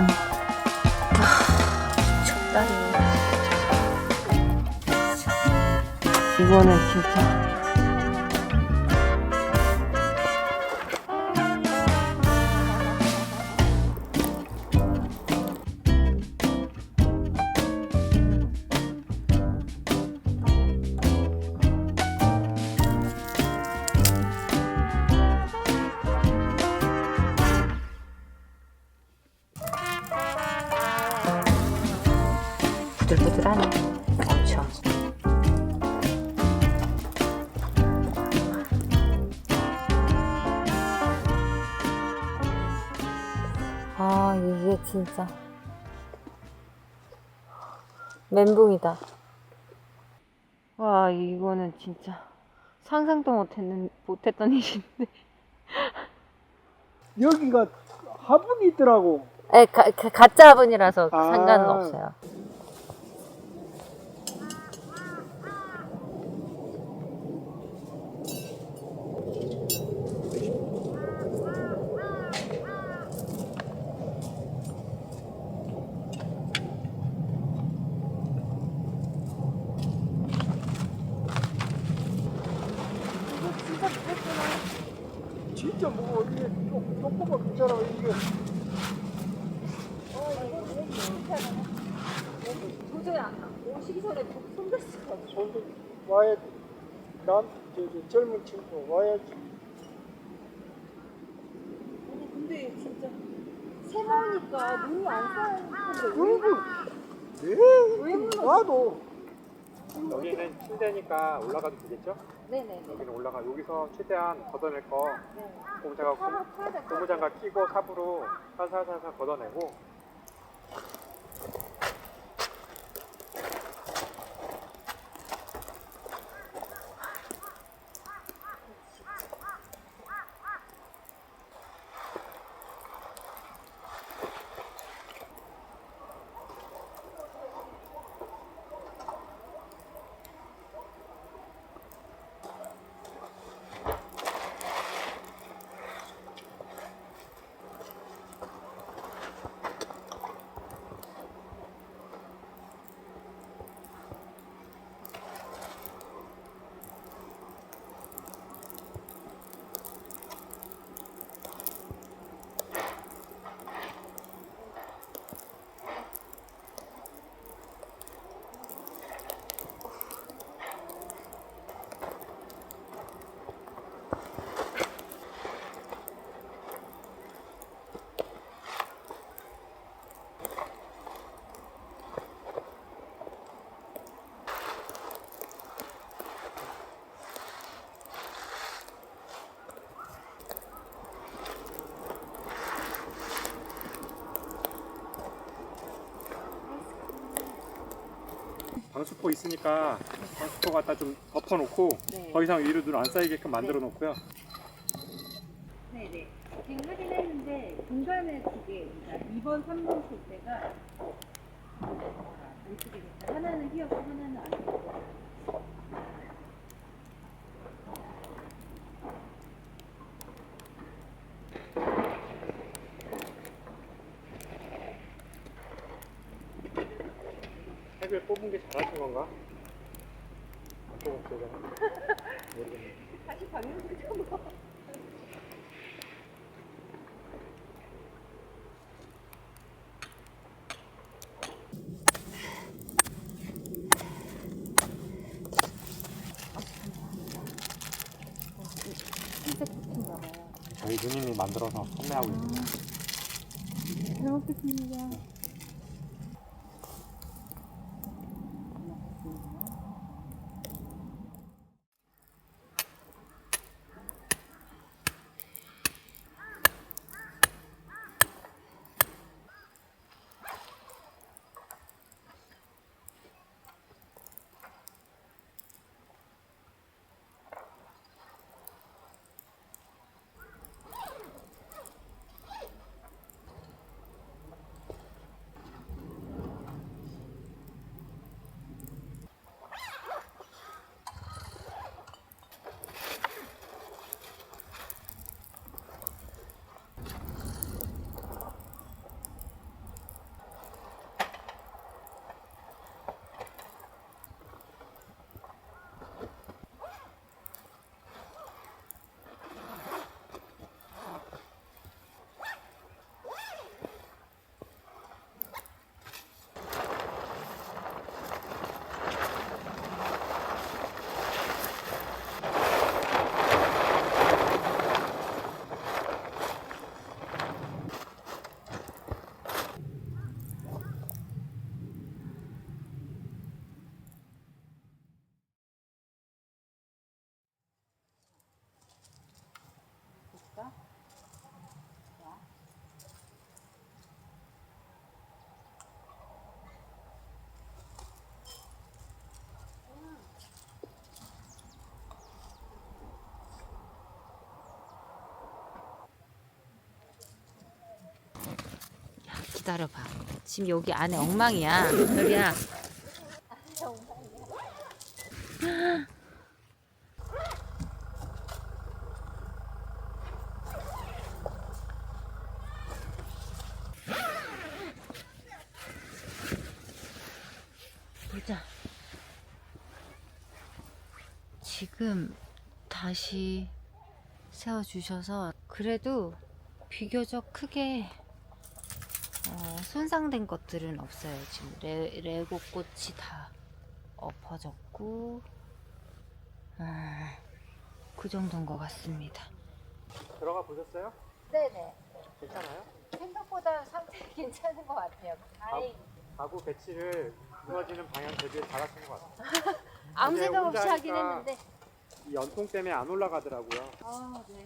못하네. 아, 춥다니. 이거는 진짜. 아, 이게 진짜. 멘붕이다. 와, 이거는 진짜 상상도 못했는, 못했던 일인데. 여기가 화분이 있더라고. 에, 가, 가, 가짜 분이라서 아. 상관은 없어요. 진짜 뭐 이게 조- 조그만 괜찮아 이게. 도저히 오시기 전에 손댈 수가 없어. 손도 와야 돼. 남, 저, 저 젊은 친구 와야지. 아니 근데 진짜 세모니까 눈이 안 쌓이는데 왜 그리고 왜 네, 물어? 와도 여기는 침대니까 올라가도 되겠죠? 네네네. 여기는 올라가 여기서 최대한 걷어낼 거 네. 고무장갑 될것 같아요. 고무장갑 끼고 삽으로 살살살살 걷어내고 수포 있으니까 방수포 갖다 좀 덮어놓고 네. 더 이상 위로 눈 안 쌓이게끔 만들어 놓고요. 네네. 지금 확인했는데 중간에 두 개, 그러니까 2번, 3번 볼 때가 이렇게 되겠다. 하나는 휘었고 하나는 안 휘었고. 핵을 뽑은 게 잘하신 건가? 안 뽑았어요. 모르겠네. 다시 방향 좀 봐. 저희 누님이 만들어서 판매하고 있습니다. 잘 먹겠습니다. 기다려봐. 지금 여기 안에 엉망이야. 별이야. 보자. 지금 다시 세워주셔서 그래도 비교적 크게 어, 손상된 것들은 없어요. 지금 레, 레고 꽃이 다 엎어졌고 아, 그 정도인 것 같습니다. 들어가 보셨어요? 네네. 괜찮아요? 생각보다 상태 괜찮은 것 같아요. 다행. 가구 배치를 무너지는 방향 대비 잘하신 것 같아요. 아무 근데 생각 혼자 없이 하긴 하니까 했는데. 이 연통 때문에 안 올라가더라고요. 아 네.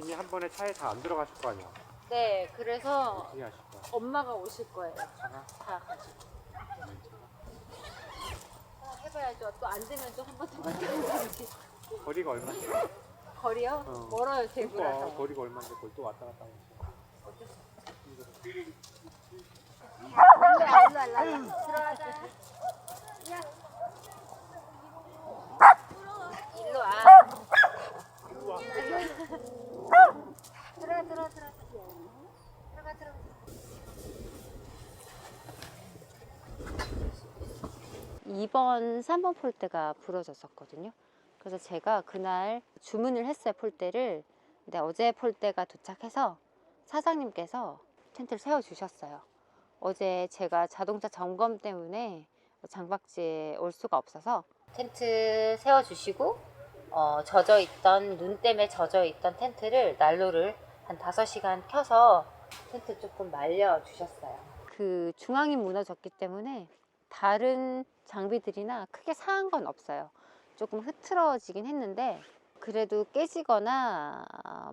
짐이 한 번에 차에 다 안 들어가실 거 아니야. 네, 그래서 어떻게 하실 거야? 엄마가 오실 거예요. 차가? 다 가지고. 아, 해봐야죠. 또 안 되면 또 한 번더 갔다 오지. 거리가 얼마인데? 거리요? 어. 멀어요, 그러니까 대구라서. 거리가 얼마인데 그걸 또 왔다 갔다 하면서. 일로 일로 일로 들어가자. 야. 일로 와. 들어가 들어가 들어가. 이번 3번 폴대가 부러졌었거든요. 그래서 제가 그날 주문을 했어요, 폴대를. 근데 어제 폴대가 도착해서 사장님께서 텐트를 세워주셨어요. 어제 제가 자동차 점검 때문에 장박지에 올 수가 없어서 텐트 세워주시고 어, 젖어 있던 눈 때문에 젖어 있던 텐트를 난로를 한 5시간 켜서 텐트 조금 말려 주셨어요. 그 중앙이 무너졌기 때문에 다른 장비들이나 크게 상한 건 없어요. 조금 흐트러지긴 했는데 그래도 깨지거나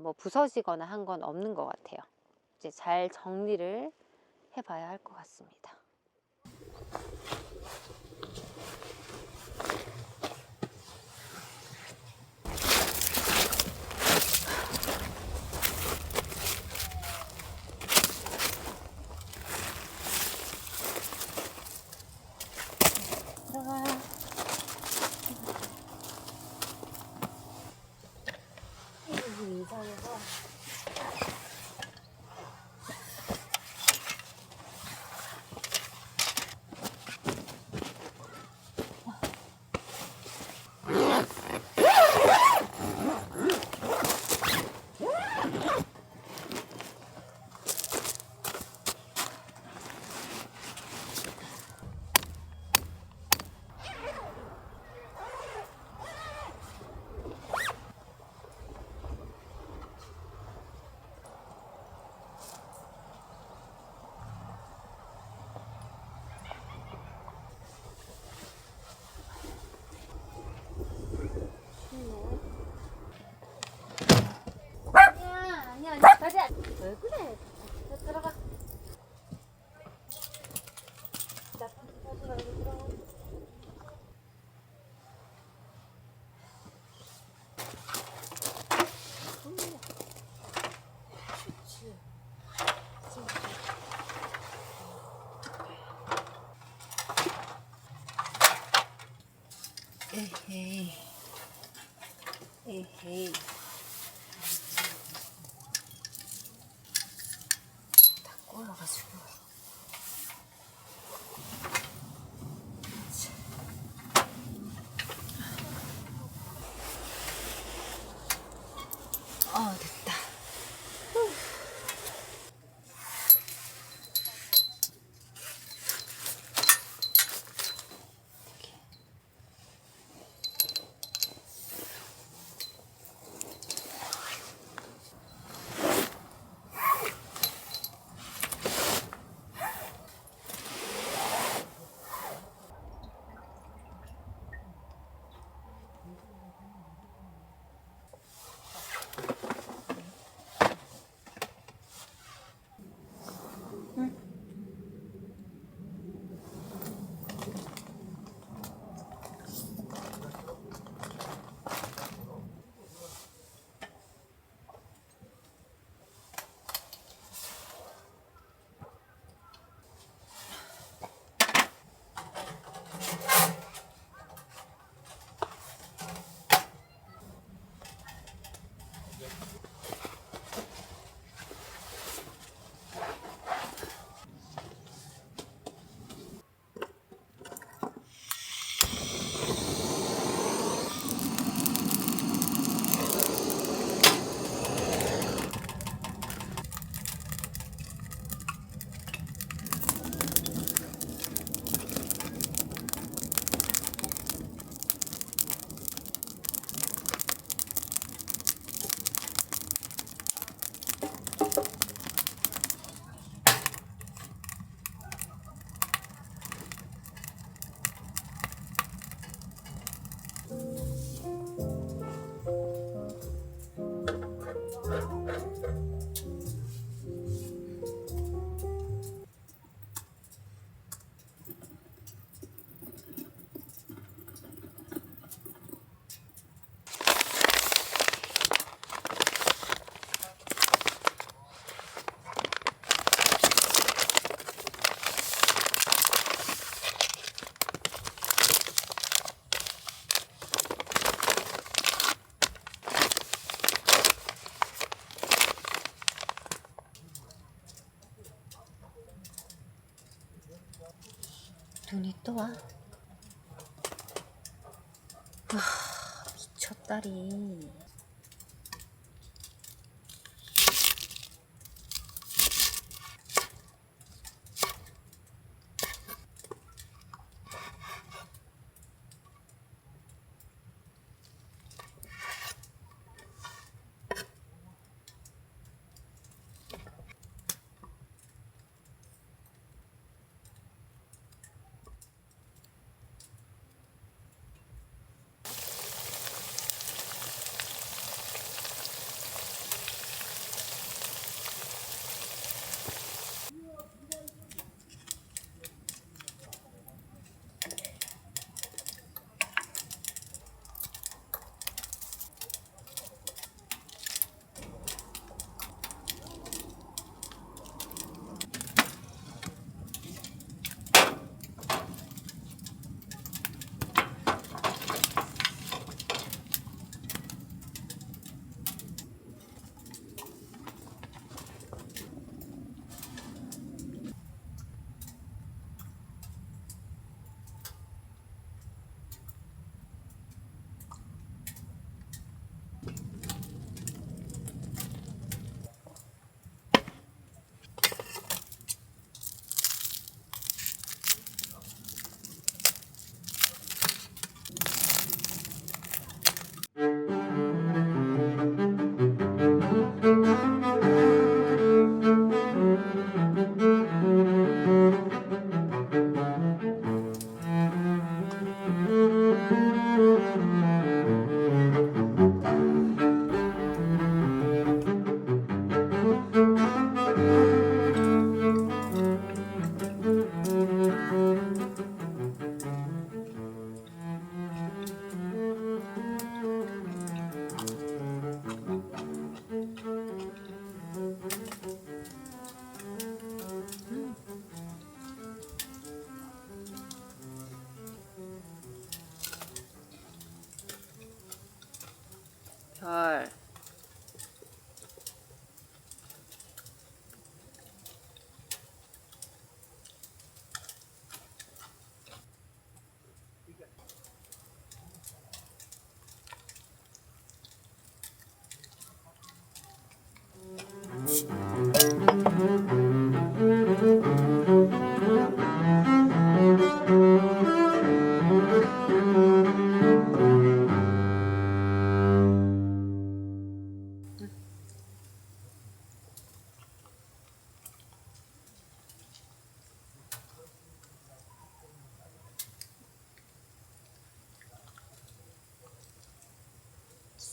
뭐 부서지거나 한 건 없는 것 같아요. 이제 잘 정리를 해봐야 할 것 같습니다. 들어가. 여기 이상해서. 아니야, 아니야, 아니야. 가자. 왜 그래? 자, 들어가. 또 와. 아, 미쳤다리.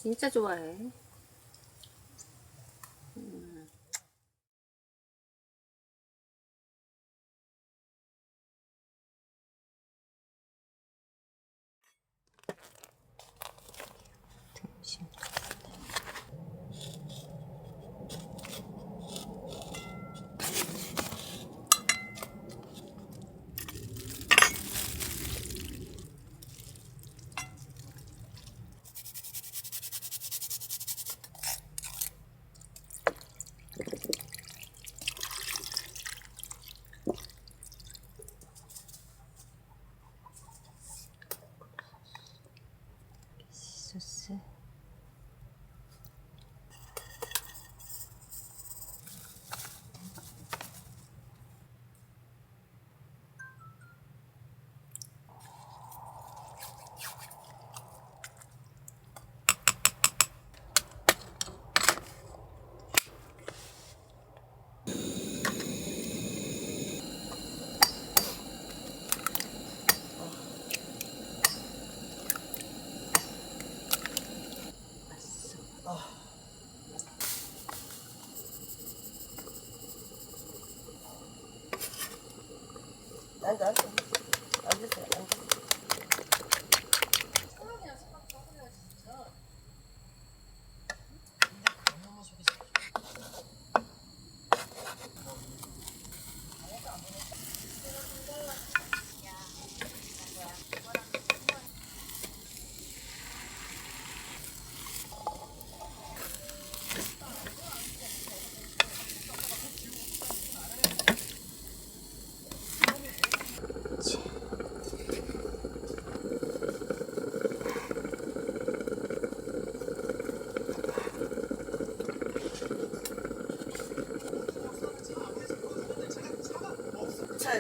진짜 좋아해. Oh.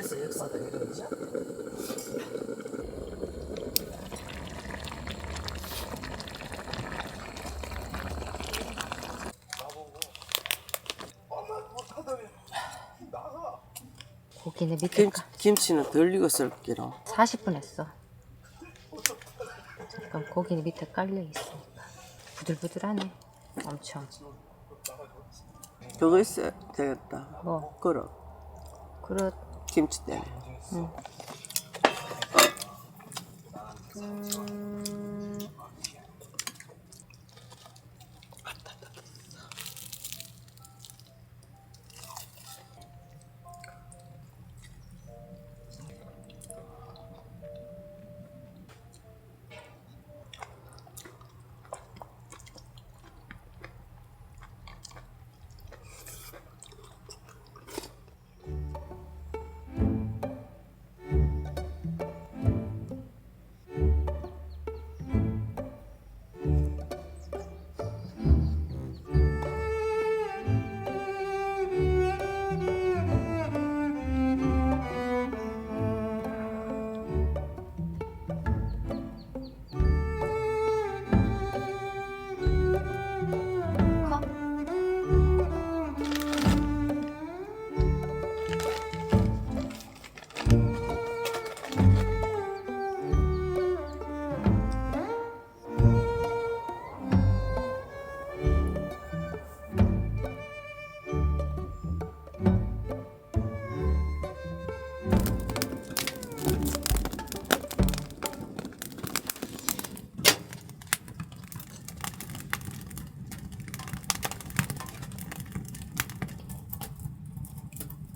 됐어 역사가 이런 거죠. 고기는 밑에 김, 김치는 덜 익었을 게로 40분 했어. 그럼 고기는 밑에 깔려 있으니까 부들부들하네. 엄청. 그거 있어야 되겠다 뭐 그릇 그릇 김치 때문에 음,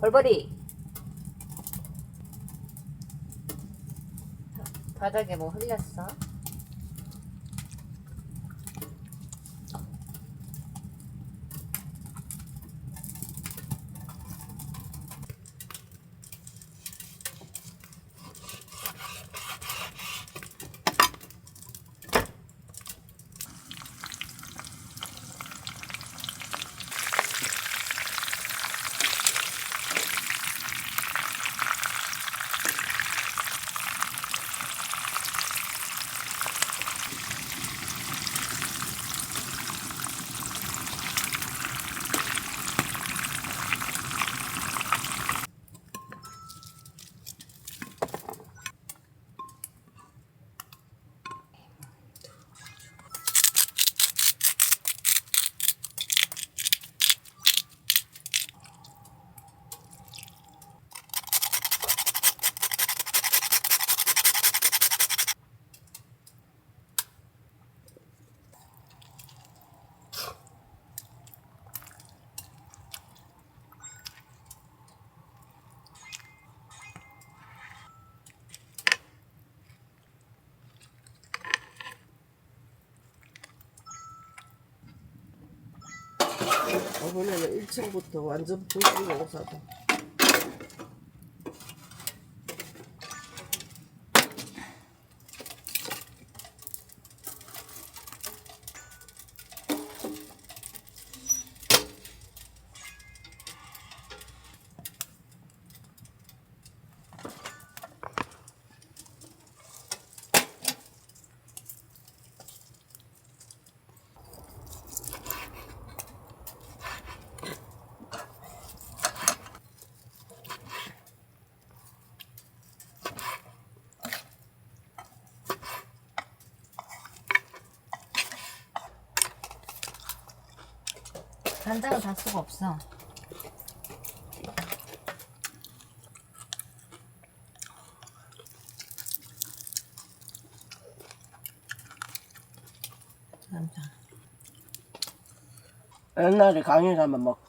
벌벌이. 바닥에 뭐 흘렸어? 이번에는 1층부터 완전 불길 오사다 간장은 다 수가 없어. 간장. 옛날에 강의 가면 막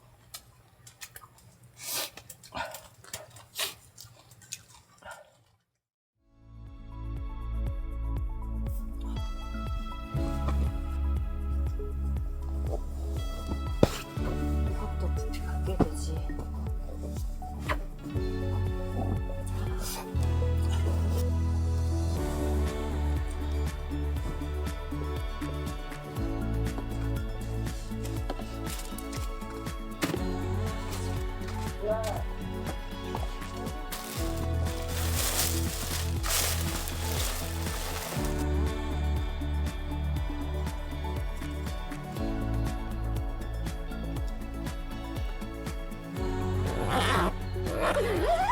Ah!